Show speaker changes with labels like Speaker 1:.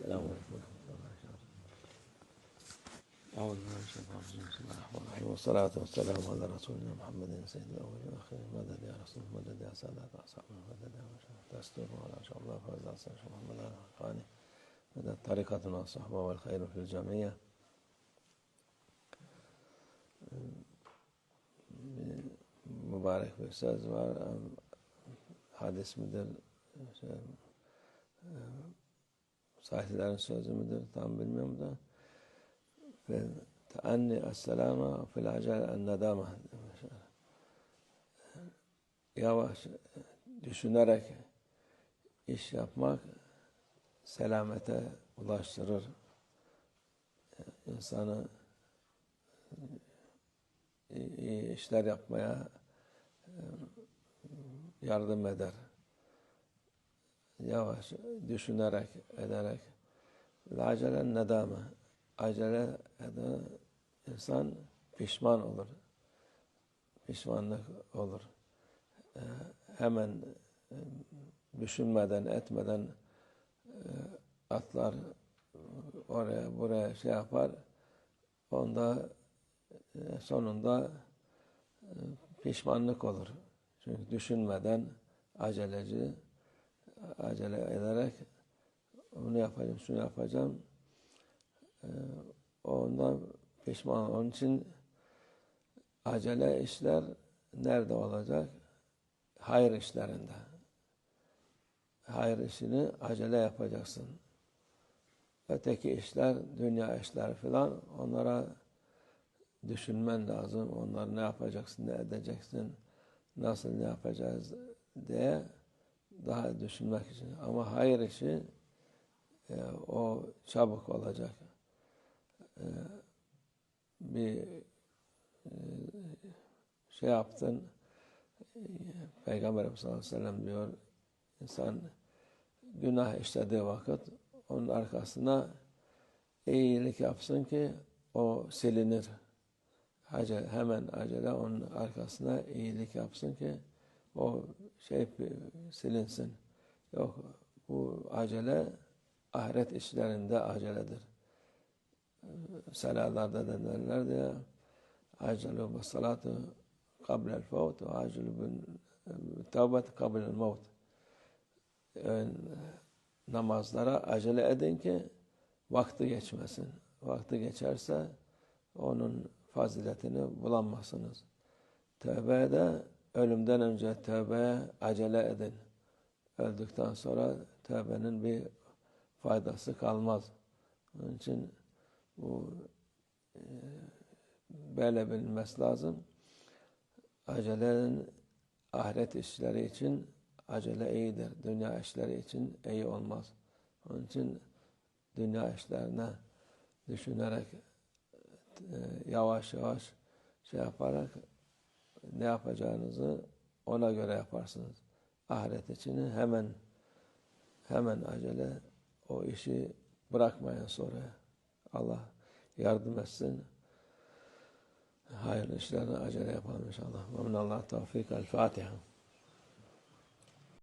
Speaker 1: السلام عليكم ورحمة الله وبركاته. أعوذ بالله من الشيطان الرجيم. بسم الله الرحمن الرحيم. والصلاة والسلام على رسولنا محمد سيد الأولين والآخرين. مدد يا رسول مدد يا سادات أصحاب مدد يا مشايخ دستور وعلى شاء الله فوز أصحاب محمد الخاني مدد طريقتنا الصحبة والخير في الجميع. mübarek bir söz var. Sahihlerin sözü müdür? Tam bilmiyorum da. Ve teanni es-selama fil acel en-nedama. Yavaş düşünerek iş yapmak selamete ulaştırır. İnsanı iyi işler yapmaya yardım eder. Yavaş düşünerek, ederek. Acele nedame. Acele eder. insan pişman olur. Pişmanlık olur. Hemen düşünmeden, etmeden atlar oraya buraya şey yapar. Onda sonunda pişmanlık olur. Çünkü düşünmeden aceleci acele ederek onu yapacağım, şunu yapacağım. Ondan pişman. Onun için acele işler nerede olacak? Hayır işlerinde. Hayır işini acele yapacaksın. Öteki işler, dünya işleri filan onlara düşünmen lazım. Onları ne yapacaksın, ne edeceksin, nasıl ne yapacağız diye daha düşünmek için. Ama hayır işi e, o çabuk olacak. E, bir e, şey yaptın Peygamber sallallahu aleyhi ve sellem diyor insan günah işlediği vakit onun arkasına iyilik yapsın ki o silinir. Acele, hemen acele onun arkasına iyilik yapsın ki o şey silinsin. Yok bu acele ahiret işlerinde aceledir. Salalarda da derler diye acelu ve salatu kablel fevt ve acelu tevbet kablel mevt. Yani namazlara acele edin ki vakti geçmesin. Vakti geçerse onun faziletini bulamazsınız. Tövbeye de ölümden önce tövbeye acele edin. Öldükten sonra tövbenin bir faydası kalmaz. Onun için bu e, böyle bilinmesi lazım. Acelenin ahiret işleri için acele iyidir. Dünya işleri için iyi olmaz. Onun için dünya işlerine düşünerek e, yavaş yavaş şey yaparak ne yapacağınızı ona göre yaparsınız. Ahiret için hemen hemen acele o işi bırakmayın sonra. Allah yardım etsin. Hayırlı işlerine acele yapalım inşallah. Ve minallah tevfik. El Fatiha.